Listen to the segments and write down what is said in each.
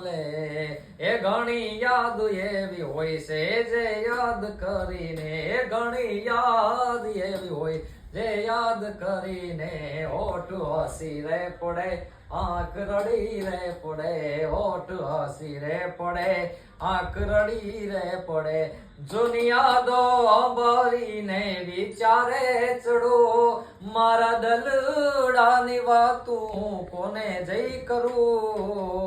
મળે એ ઘણી યાદ એવી હોય છે, જે યાદ કરીને, એ ઘણી યાદ એવી હોય, જે યાદ કરીને ઓઠ હસી રે પડે, આંખ રડી રે પડે ઓઠ હસી રે પડે, આંખ રડી રે પડે. જુનિયા યાદો અંબરીને વિચારે, ચડો, મારા દલડાની વાતું કોને જઈ કરું?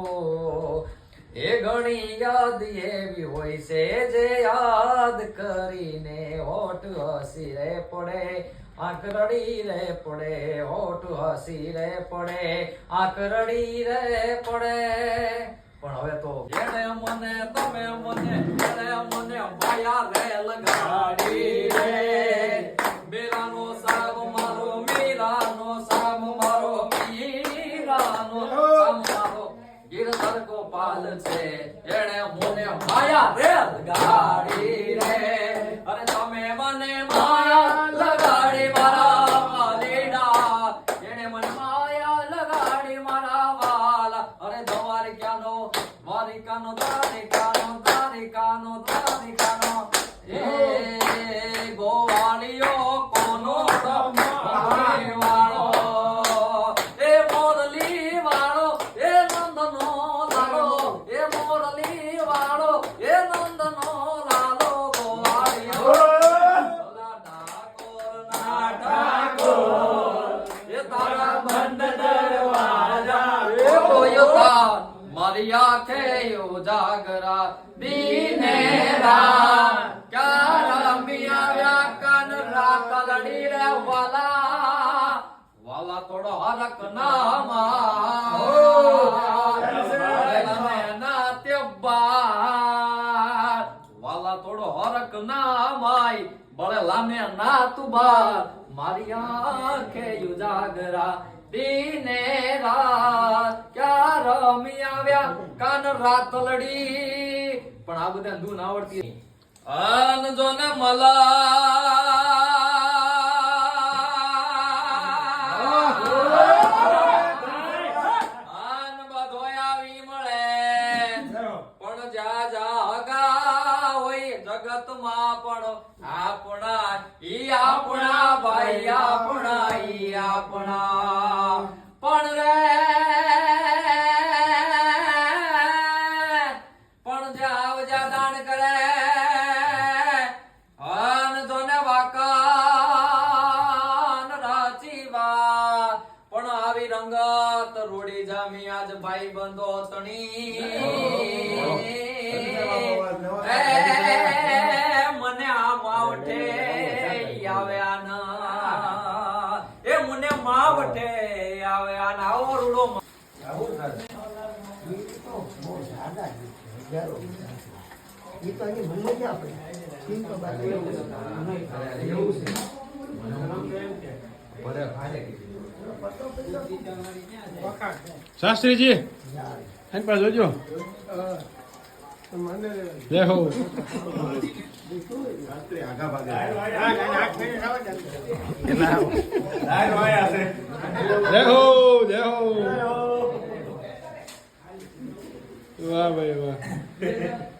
યાદ એવી હોય છે જે યાદ કરીને હોઠ હસી રે પડે, આંખ રડી રે પડે, હોઠ હસી રે પડે, આંખ રડી રે પડે. પણ હવે તો જેને મને, તમે મને, એને મને માયા રે લગાડી. ગોપાલ છે. એણે મને માયા રે લગાડી રે. અરે તમે મને માયા લગાડી મારા વાલીડા. એણે મને માયા લગાડી મારા વાલા. અરે દ્વારિકાનો દ્વારિકાનો દ્વારિકાનો દ્વારિકાનો મારી આંખે ઉજાગરા. દીને રા ક્યાં રમ્યા વ્યાકન રાત લડી રે વાલા. વાલા થોડો હરક ના વાલા થોડો હરક ના માય બળે લામે ના તું બાર મારી આંખે ઉજાગરા. રાત ક્યાં રમી આવ્યા, કાન રાત લડી. પણ આ બધા ધૂન આવડતી અન જો ને મલા મળે. પણ જા હગા હોય જગતમાં પણ આપણા ઈ આપણા ભાઈ, આપણા ઈ આપણા. આવી રંગત રોડી જામી આજ ભાઈ બંધો તણી મને આ માવઠે આવ્યા ના એ મને માવઠે આવ્યા ના આવો રૂડો એ તો એની નથી આપણે ઠીક તો બાકી એવું છે. શાસ્ત્રીજી એની પાસે જોજો. વાહ ભાઈ વાહ.